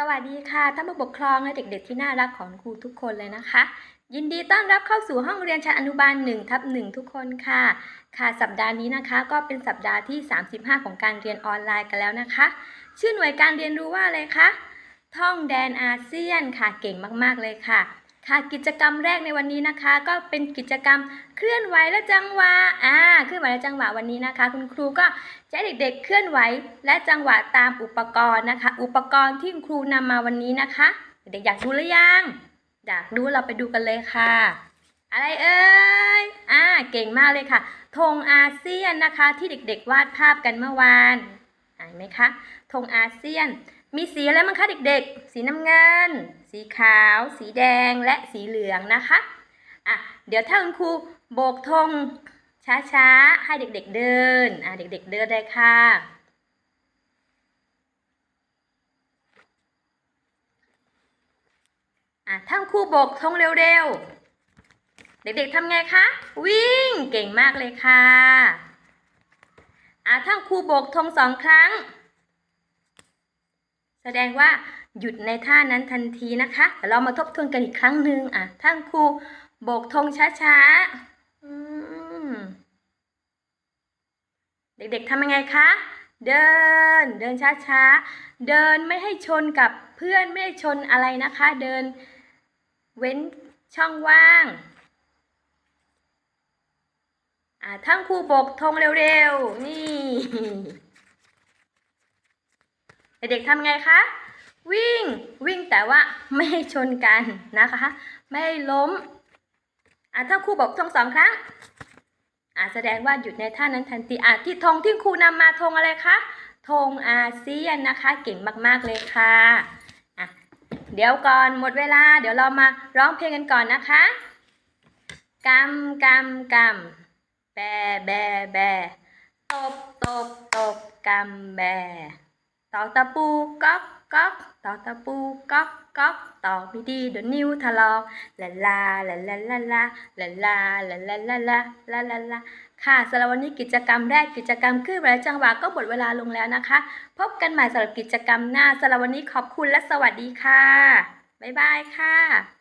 สวัสดีค่ะท่านผู้ปกครองและเด็กๆ ที่น่ารักของครูทุกคนเลยนะคะ ยินดีต้อนรับเข้าสู่ห้องเรียนชั้นอนุบาล1ทับ1ทุกคนค่ะ ค่ะสัปดาห์นี้นะคะก็เป็นสัปดาห์ที่ 35 ของการเรียนออนไลน์กันแล้วนะคะ ชื่อหน่วยการเรียนรู้ว่าอะไรคะท่องแดนอาเซียนค่ะเก่งมากๆเลยค่ะ ค่ะกิจกรรมแรกในวันนี้นะคะ ก็เป็นกิจกรรมเคลื่อนไหวและจังหวะอ่าเคลื่อนไหวและจังหวะวันนี้นะคะ คุณครูก็จะให้เด็กๆ เคลื่อนไหวและจังหวะตามอุปกรณ์นะคะ อุปกรณ์ที่คุณครูนำมาวันนี้นะคะ เด็กๆอยากดูหรือยังอยากดูเราไปดูกันเลยค่ะ อะไรเอ่ยอ่าเก่งมากเลยค่ะธงอาเซียนนะคะที่เด็กๆ วาดภาพกันเมื่อวานเห็นไหมคะธงอาเซียน มีสีอะไรบ้างคะเด็กๆ สีน้ำเงิน สีขาว สีแดง และสีเหลืองนะคะ อะ เดี๋ยวถ้าคุณครูโบกธงช้าๆ ให้เด็กๆเดิน อะ เด็กๆเดินได้ค่ะ อะถ้าคุณครูโบกธงเร็วๆ เด็กๆทำไงคะ วิ่ง เก่งมากเลยค่ะ อะถ้าคุณครูโบกธงสองครั้ง แสดงว่าหยุดในท่านั้นทันทีนะคะเดี๋ยวเรามาทบทวนกันอีกครั้งหนึ่งอะท่านครูโบกธงช้าๆเด็กๆทำยังไงคะ เดิน เดินช้าๆ เดินไม่ให้ชนกับเพื่อนไม่ให้ชนอะไรนะคะ เดินเว้นช่องว่างอ่าท่านครูโบกธงเร็วๆ นี่ เด็กๆทำไงคะ วิ่งวิ่งแต่ว่าไม่ชนกันนะคะ ไม่ล้มอะถ้าครูบอกธงสองครั้งอะแสดงว่าหยุดในท่านั้นทันทีอะที่ธงที่ครูนำมาธงอะไรคะธงอาเซียนนะคะ เก่งมากๆเลยค่ะอะ เดี๋ยวก่อนหมดเวลา เดี๋ยวเรามาร้องเพลงกันก่อนนะคะกำกำกำแบแบแบตบตบตบกำแบ ตอกตะปูก๊อกก๊อกตอกตะปูก๊อกก๊อกตอกไม่ดีเดี๋ยวนิ้วถลอกลาลาลาลาลาลาลาลาลาลาลาลาลาลาลาค่ะสำหรับวันนี้กิจกรรมแรกกิจกรรมขึ้นและจังหวะก็หมดเวลาลงแล้วนะคะ พบกันใหม่สำหรับกิจกรรมหน้าสำหรับวันนี้ขอบคุณและสวัสดีค่ะ บ๊ายบายค่ะ